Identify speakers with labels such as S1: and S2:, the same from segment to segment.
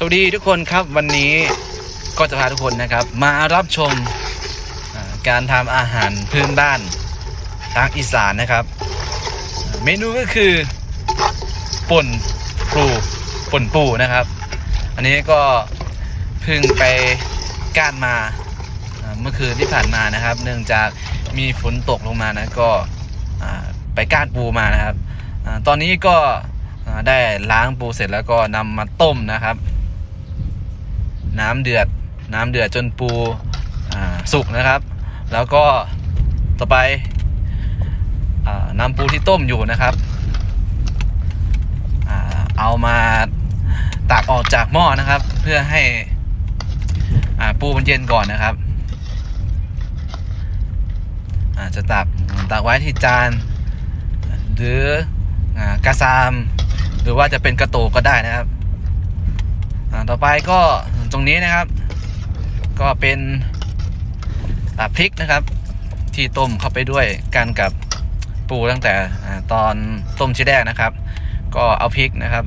S1: สวัสดีทุกคนครับวันนี้ก็จะพาทุกคนนะครับ มารับชมการทำอาหารพื้นบ้านทางอีสานนะครับ เมนูก็คือป่นปูป่นปูนะครับ อันนี้ก็เพิ่งไปก้านมาเมื่อคืนที่ผ่านมานะครับ เนื่องจากมีฝนตกลงมานะก็ไปก้านปูมานะครับอตอนนี้ก็ได้ล้างปูเสร็จแล้วก็นำมาต้มนะครับ น้ำเดือด น้ำเดือดจนปูสุกนะครับ แล้วก็ต่อไปอ่านำปูที่ต้มอยู่นะครับอเอามาตักออกจากหม้อนะครับ เพื่อให้ปูมันเย็นก่อนนะครับจะตักตักไว้ที่จานหรืออกระซาม หรือว่าจะเป็นกระโตกก็ได้นะครับต่อไปก็ ตรงนี้นะครับ ก็เป็นพริกนะครับ ที่ต้มเข้าไปด้วยกันกับปูตั้งแต่ตอนต้มชิ้แรกนะครับ ก็เอาพริกนะครับ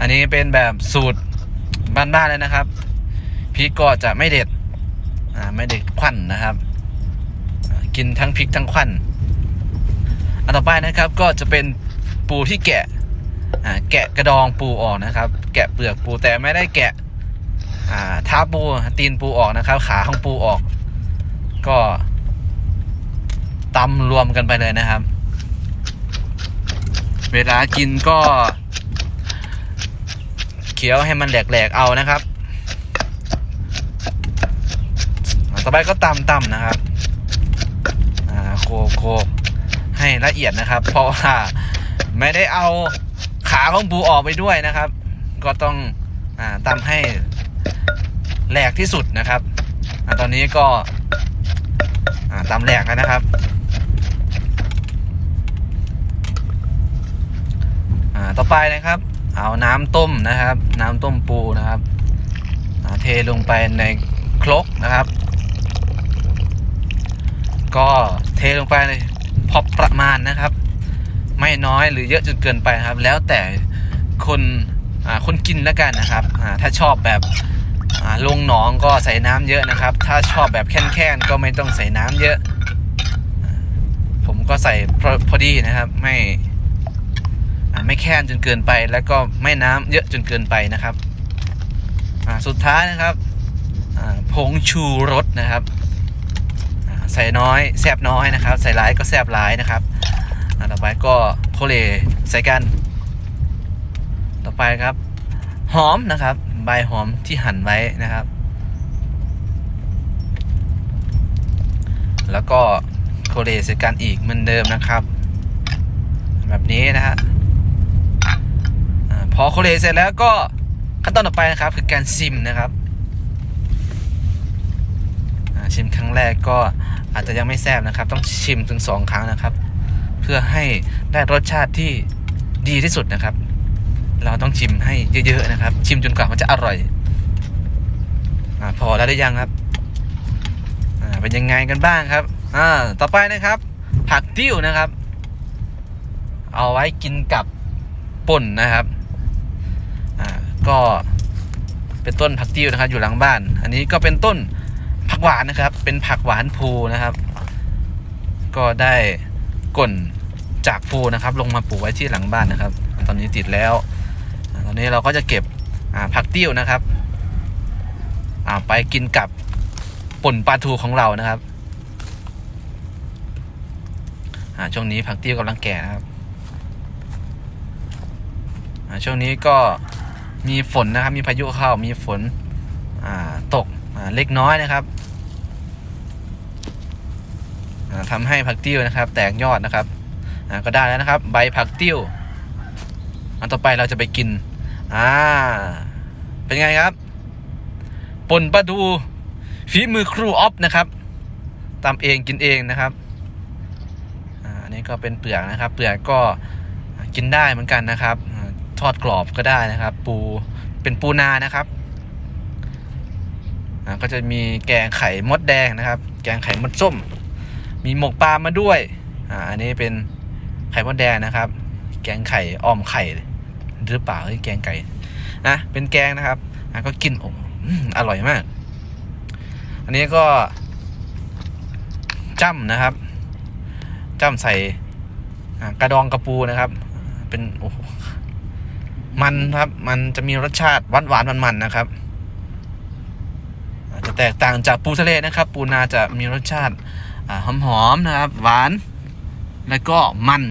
S1: อันนี้เป็นแบบสูตรบ้านๆเลยนะครับพริกก็จะไม่เด็ดไม่เด็ดควันนะครับ กินทั้งพริกทั้งควันอันต่อไปนะครับก็จะเป็นปูที่แกะแกะกระดองปูออกนะครับ แกะเปลือกปูแต่ไม่ได้แกะ เท้าปูตีนปูออกนะครับ ขาของปูออก ก็ตำรวมกันไปเลยนะครับ เวลากินก็เคี้ยวให้มันแหลกๆเอานะครับอ่าต่อไปก็ตำตำนะครับโคกโคกให้ละเอียดนะครับ เพราะว่าไม่ได้เอาขาของปูออกไปด้วยนะครับ ก็ต้องอตำให้ แหลกที่สุดนะครับอตอนนี้ก็อ่าตำแหลกแล้วนะครับต่อไปนะครับ เอาน้ำต้มนะครับ น้ำต้มปูนะครับเทลงไปในครกนะครับ ก็เทลงไปในพอประมาณนะครับ ไม่น้อยหรือเยอะจนเกินไปนะครับ แล้วแต่คนคนกินแล้วกันนะครับถ้าชอบแบบ ลงหนองก็ใส่น้ำเยอะนะครับ ถ้าชอบแบบแค่นๆก็ไม่ต้องใส่น้ำเยอะ ผมก็ใส่พอพอดีนะครับไม่ไม่แค่นจนเกินไปแล้วก็ไม่น้ำเยอะจนเกินไปนะครับสุดท้ายนะครับผงชูรสนะครับ ใส่น้อยแซบน้อยนะครับ ใส่ร้ายก็แซบร้ายนะครับต่อไปก็โคเลใส่กัน ต่อไปครับ หอมนะครับ ใบหอมที่หั่นไว้นะครับ แล้วก็โคเลใส่กันอีกเหมือนเดิมนะครับ แบบนี้นะฮะพอโคเลเสร็จแล้วก็ขั้นตอนต่อไปนะครับคือการซิมนะครับชิมครั้งแรกก็อาจจะยังไม่แซ่บนะครับ ต้องชิมถึงสองครั้งนะครับ เพื่อให้ได้รสชาติที่ดีที่สุดนะครับ เราต้องชิมให้เยอะๆนะครับ ชิมจนกว่ามันจะอร่อยอพอแล้วได้ยังครับเป็นยังไงกันบ้างครับอ่าต่อไปนะครับ ผักติ้วนะครับ เอาไว้กินกับป่นนะครับอ่าก็เป็นต้นผักติ้วนะครับ อยู่หลังบ้าน อันนี้ก็เป็นต้นผักหวานนะครับ เป็นผักหวานภูนะครับ ก็ได้ก่นจากภูนะครับ ลงมาปลูกไว้ที่หลังบ้านนะครับ ตอนนี้ติดแล้ว ตอนนี้เราก็จะเก็บผักติ้วนะครับไปกินกับป่นปลาทูของเรานะครับช่วงนี้ผักติ้วกำลังแก่นะครับช่วงนี้ก็มีฝนนะครับ มีพายุเข้ามีฝนตกเล็กน้อยนะครับทำให้ผักติ้วนะครับ แตกยอดนะครับก็ได้แล้วนะครับ ใบผักติ้ว อันต่อไปเราจะไปกิน อ่า เป็นไงครับปนปลาดูฝีมือครูออฟนะครับตำเองกินเองนะครับอ่าอันนี้ก็เป็นเปลือกนะครับ เปลือกก็กินได้เหมือนกันนะครับ ทอดกรอบก็ได้นะครับ ปูเป็นปูนานะครับอ่าก็จะมีแกงไข่มดแดงนะครับ แกงไข่มดส้ม มีหมกปลามาด้วยอ่าอันนี้เป็นไข่มดแดงนะครับ แกงไข่อ้อมไข่ หรือเปล่าเฮ้แกงไก่นะเป็นแกงนะครับนะก็กินโอ้อืมอร่อยมาก อันนี้ก็จ้ำนะครับจ้ำใส่กระดองกระปูนะครับ เป็นโอ้โหมันครับมันจะมีรสชาติหวานหวานมันมันๆนะครับจะแตกต่างจากปูทะเลนะครับ ปูนาจะมีรสชาติหอมหอมๆนะครับ หวาน แล้วก็มัน